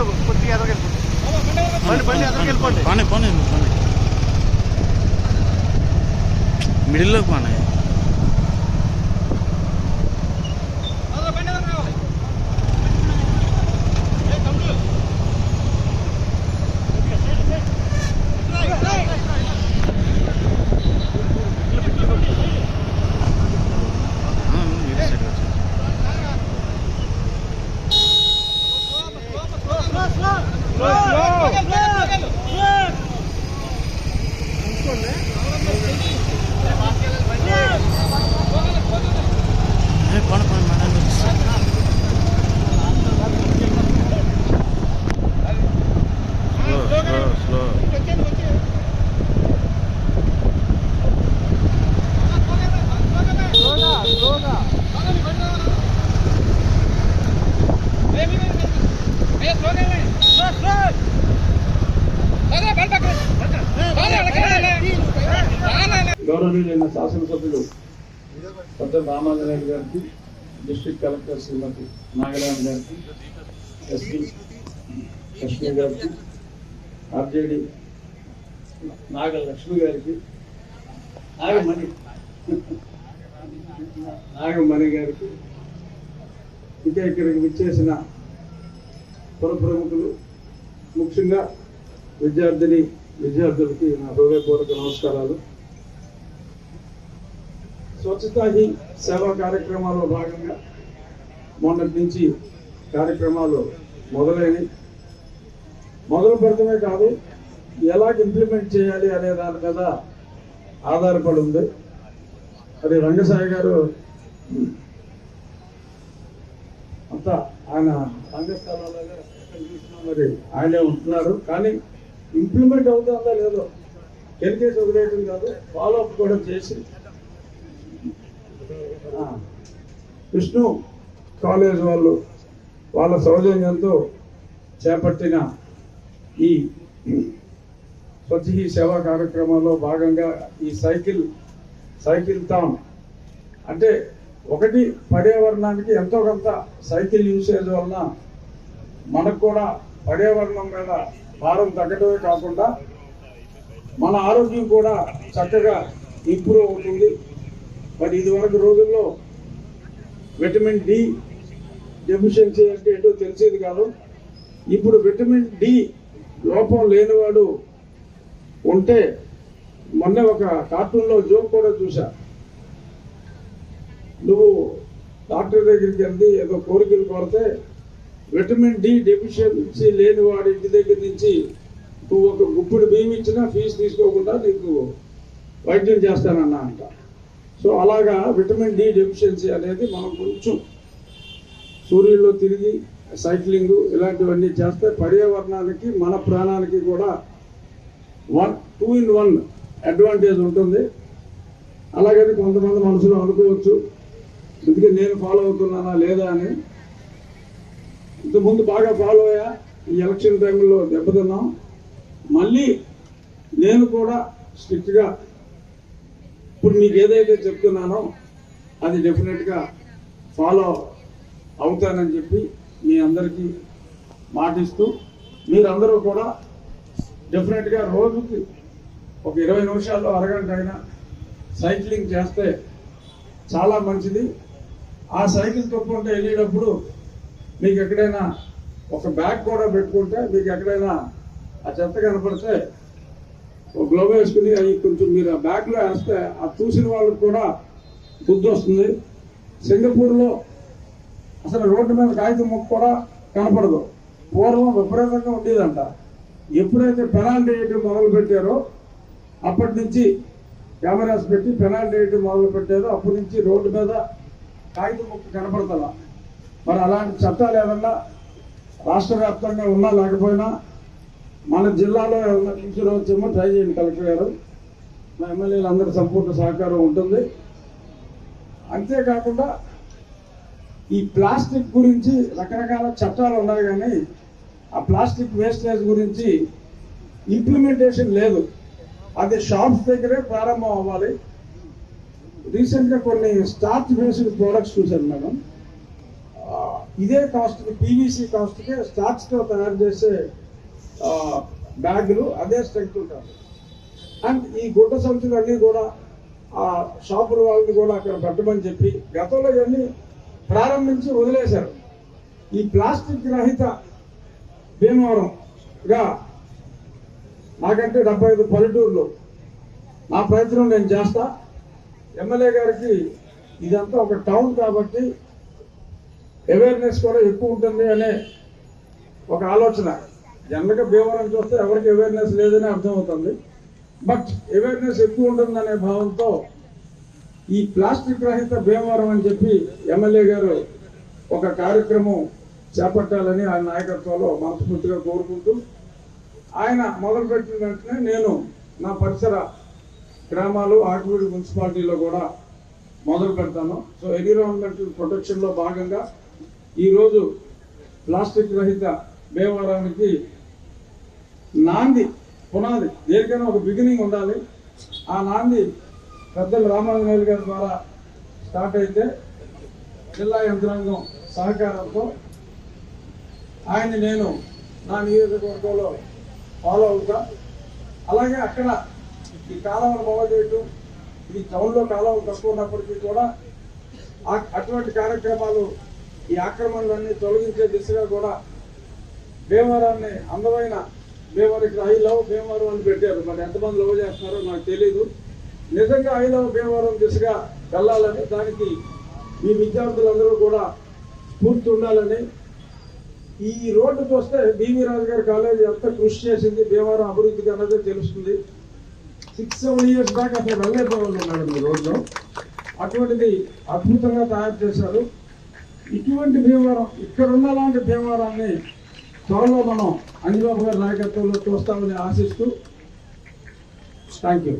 కొంచెం కొద్దిగా ఎదగెళ్ళిపోండి బండి బండి ఎదగెళ్ళిపోండి బాగానే పోనీ పోనీ మిడిల్లోకి బాగానే ఆ, ఇటు సైడ్ వచ్చేసి. ఏ, పోనీ, పోనీ, మేడం వచ్చేసి. స్లో స్లో స్లో గౌరవనీయులైన శాసనసభ్యులు? పెద్ద రామాంజనేయులు గారికి డిస్ట్రిక్ట్ కలెక్టర్ శ్రీమతి నాగరాజు గారికి ఎస్పీ లక్ష్మి గారికి ఆర్జేడి నాగ లక్ష్మి గారికి నాగమణి నాగమణి గారికి ఇంకా ఇక్కడికి విచ్చేసిన పుర ప్రముఖులు ముఖ్యంగా విద్యార్థిని విద్యార్థులకి నా హృదయపూర్వక నమస్కారాలు. స్వచ్ఛతా హీ సేవా కార్యక్రమాల్లో భాగంగా మొన్నటి నుంచి కార్యక్రమాలు మొదలైనవి. మొదలు పెడతమే కాదు ఎలా ఇంప్లిమెంట్ చేయాలి అనే దాని మీద ఆధారపడి ఉంది. అది రంగసాయి గారు అంతా ఆయన రంగస్థలంలో మరి ఆయనే ఉంటున్నారు. కానీ ఇంప్లిమెంట్ అవుతుందా లేదో కెలికేసి వదిలేయడం కాదు ఫాలో అప్ కూడా చేసి విష్ణు కాలేజ్ వాళ్ళు వాళ్ళ సౌజన్యంతో చేపట్టిన ఈ స్వచ్ఛ సేవా కార్యక్రమంలో భాగంగా ఈ సైకిల్ సైకిల్ టౌన్ అంటే ఒకటి పర్యావరణానికి ఎంతో కొంత సైకిల్ యూసేజ్ వలన మనకు కూడా పర్యావరణం మీద భారం తగ్గడమే కాకుండా మన ఆరోగ్యం కూడా చక్కగా ఇంప్రూవ్ అవుతుంది. మరి ఇదివరకు రోజుల్లో విటమిన్ డి డెఫిషియన్సీ అంటే ఏంటో తెలిసేది కాదు. ఇప్పుడు విటమిన్ డి లోపం లేనివాడు ఉంటే మొన్న ఒక కార్టూన్లో జోక్ కూడా చూశా. నువ్వు డాక్టర్ దగ్గరికి వెళ్ళి ఏదో కోరికలు కోరితే విటమిన్ డి డెఫిషియన్సీ లేని వాడి ఇంటి దగ్గర నుంచి నువ్వు ఒక గుప్పుడు బియ్యం ఇచ్చినా ఫీజు తీసుకోకుండా నీకు వైద్యం చేస్తానన్నా అంట. సో అలాగా విటమిన్ డి డెఫిషియన్సీ అనేది మనం కొంచెం సూర్యుల్లో తిరిగి సైక్లింగ్ ఇలాంటివన్నీ చేస్తే పర్యావరణానికి మన ప్రాణానికి కూడా one two in one advantage ఉంటుంది. అలాగని కొంతమంది మనసులో అనుకోవచ్చు. అందుకే నేను ఫాలో అవుతున్నానా లేదా అని. ఇంతకుముందు బాగా ఫాలో అయ్యా. ఈ ఎలక్షన్ టైంలో దెబ్బతిన్నాం. మళ్ళీ నేను కూడా స్ట్రిక్ట్గా ఇప్పుడు మీకు ఏదైతే చెప్తున్నానో అది డెఫినెట్గా ఫాలో అవుతానని చెప్పి మీ అందరికీ మాటిస్తూ మీరందరూ కూడా డెఫినెట్గా రోజుకి ఒక ఇరవై నిమిషాల్లో అరగంట అయినా సైక్లింగ్ చేస్తే చాలా మంచిది. ఆ సైకిల్ తొక్కుంటే వెళ్ళేటప్పుడు మీకు ఎక్కడైనా ఒక బ్యాగ్ కూడా పెట్టుకుంటే మీకు ఎక్కడైనా ఆ చెత్త కనపడితే ఒక గ్లోవ్ వేసుకుని అవి కొంచెం మీరు ఆ బ్యాగ్లో వేస్తే ఆ చూసిన వాళ్ళకి కూడా బుద్ధి వస్తుంది సింగపూర్లో అసలు రోడ్డు మీద కాగితం ముక్క కూడా కనపడదు. పూర్వం విపరీతంగా ఉండేదంట. ఎప్పుడైతే పెనాల్టీ వేయటం మొదలు పెట్టారో అప్పటి నుంచి కెమెరాస్ పెట్టి పెనాల్టీ వేయటం మొదలు పెట్టారో అప్పటి నుంచి రోడ్డు మీద కాగితం ముక్క కనపడతలా. మరి అలాంటి చట్టాలు ఏమన్నా రాష్ట్ర వ్యాప్తంగా ఉన్నా లేకపోయినా మన జిల్లాలో ఏమన్నా తీసుకురావచ్చేమో ట్రై చేయండి కలెక్టర్ గారు. మా ఎమ్మెల్యేలు అందరి సంపూర్ణ సహకారం ఉంటుంది. అంతేకాకుండా ఈ ప్లాస్టిక్ గురించి రకరకాల చట్టాలు ఉన్నాయి కానీ ఆ ప్లాస్టిక్ వేస్టేజ్ గురించి ఇంప్లిమెంటేషన్ లేదు. అది షాప్స్ దగ్గరే ప్రారంభం అవ్వాలి. రీసెంట్గా కొన్ని స్టార్చ్ బేస్డ్ ప్రోడక్ట్స్ చూశాను మేడం. ఇదే కాస్ట్కి పీవీసీ కాస్ట్కి స్టార్చ్తో తయారు చేసే బ్యాగులు అదే స్ట్రెంగ్త్ ఉంటారు అండ్ ఈ గుడ్డ సంచులు అన్నీ కూడా ఆ షాపుల వాళ్ళని కూడా అక్కడ పెట్టమని చెప్పి గతంలో ఇవన్నీ ప్రారంభించి వదిలేశారు. ఈ ప్లాస్టిక్ రహిత భీమవరంగా నాకంటే డెబ్బై ఐదు పల్లెటూరులో నా ప్రయత్నం నేను చేస్తా. ఎమ్మెల్యే గారికి ఇదంతా ఒక టౌన్ కాబట్టి అవేర్నెస్ కూడా ఎక్కువ ఉంటుంది అనే ఒక ఆలోచన. జనరల్గా భీమవరం చూస్తే ఎవరికి అవేర్నెస్ లేదని అర్థమవుతుంది. బట్ అవేర్నెస్ ఎక్కువ ఉంటుందనే భావంతో ఈ ప్లాస్టిక్ రహిత భీమవరం అని చెప్పి ఎమ్మెల్యే గారు ఒక కార్యక్రమం చేపట్టాలని ఆయన నాయకత్వంలో మనస్ఫూర్తిగా కోరుకుంటూ ఆయన మొదలుపెట్టిన వెంటనే నేను నా పరిసర గ్రామాలు ఆటవీడి మున్సిపాలిటీలో కూడా మొదలు పెడతాను. సో ఎన్విరాన్మెంటల్ ప్రొటెక్షన్లో భాగంగా ఈరోజు ప్లాస్టిక్ రహిత భీమవరానికి నాంది పునాది దేనికైనా ఒక బిగినింగ్ ఉండాలి. ఆ నాంది పెద్దలు రామాంజనేయులు గారి ద్వారా స్టార్ట్ అయితే జిల్లా యంత్రాంగం సహకారంతో ఆయన నేను నా నియోజకవర్గంలో ఫాలో అవుతా. అలాగే అక్కడ ఈ కాలువలు బాగు చేయటం ఈ టౌన్లో కాలువలు తక్కువ ఉన్నప్పటికీ కూడా అటువంటి కార్యక్రమాలు ఈ ఆక్రమణలన్నీ తొలగించే దిశగా కూడా భీమవరాన్ని అందమైన భీమవరికి ఐ లవ్ భీమవరం అని పెట్టారు. మరి ఎంతమంది లవ్ చేస్తున్నారో నాకు తెలీదు. నిజంగా ఐ లవ్ భీమవరం దిశగా వెళ్ళాలని దానికి ఈ విద్యార్థులందరూ కూడా స్ఫూర్తి ఉండాలని. ఈ రోడ్డుకి వస్తే బీవీ రాజు గారి కాలేజీ ఎంత కృషి చేసింది. భీమవరం అభివృద్ధికి అన్నది తెలుస్తుంది. సిక్స్ సెవెన్ ఇయర్స్ దాకా అసలు వెళ్ళేపోవాలి ఉన్నాడు ఈ రోడ్లో అటువంటిది అద్భుతంగా తయారు చేశారు. ఇటువంటి భీమవరం ఇక్కడ ఉన్నలాంటి భీమవరాన్ని త్వరలో మనం అంజబాబు గారి నాయకత్వంలో చూస్తామని ఆశిస్తూ థ్యాంక్ యూ